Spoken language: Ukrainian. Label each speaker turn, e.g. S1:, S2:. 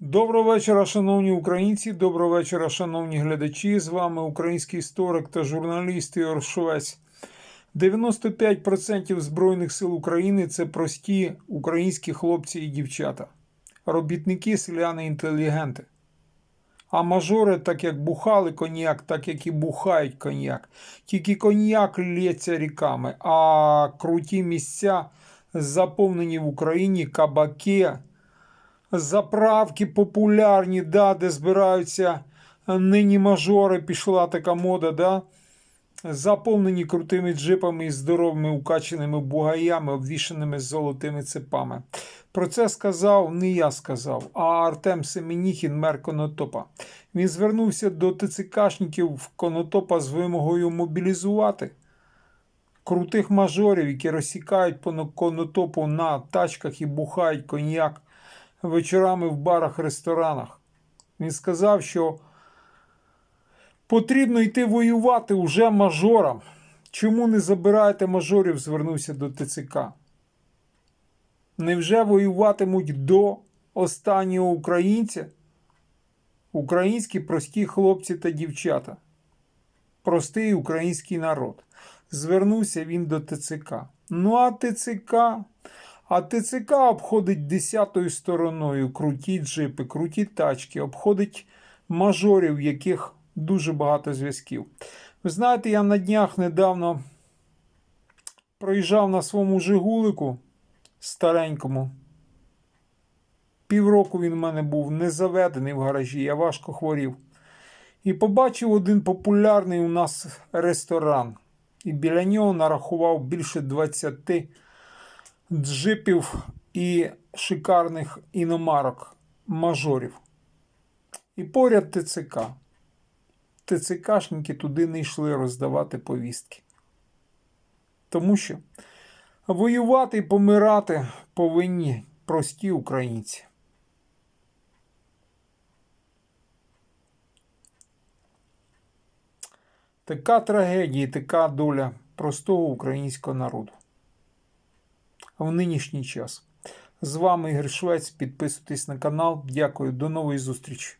S1: Доброго вечора, шановні українці. Доброго вечора, шановні глядачі. З вами український історик та журналіст Ігор Швець. 95% Збройних сил України це прості українські хлопці і дівчата, робітники, селяни, інтелігенти. А мажори, так як бухали коньяк, так як і бухають коньяк. Тільки коньяк лється ріками, а круті місця заповнені в Україні кабаки, заправки популярні, да, де збираються нині мажори, пішла така мода, да, заповнені крутими джипами і здоровими укаченими бугаями, обвішаними золотими цепами. Про це сказав не я сказав, а Артем Семеніхін, мер Конотопа. Він звернувся до ТЦКшників Конотопа з вимогою мобілізувати крутих мажорів, які розсікають по конотопу на тачках і бухають коньяк вечорами в барах, ресторанах. Він сказав, що потрібно йти воювати уже мажорам. Чому не забираєте мажорів? Звернувся до ТЦК. Невже воюватимуть до останнього українця? Українські прості хлопці та дівчата. Простий український народ. Звернувся він до ТЦК. Ну а ТЦК. А ТЦК обходить десятою стороною круті джипи, круті тачки, обходить мажорів, яких дуже багато зв'язків. Ви знаєте, я на днях недавно проїжджав на своєму Жигулику старенькому. Півроку він в мене був не заведений в гаражі, я важко хворів. І побачив один популярний у нас ресторан. І біля нього нарахував більше 20 джипів і шикарних іномарок мажорів. І поряд ТЦК. ТЦКшники туди не йшли роздавати повістки. Тому що воювати і помирати повинні прості українці. Така трагедія, така доля простого українського народу в нинішній час. З вами Ігор Швець. Підписуйтесь на канал. Дякую, до нової зустрічі.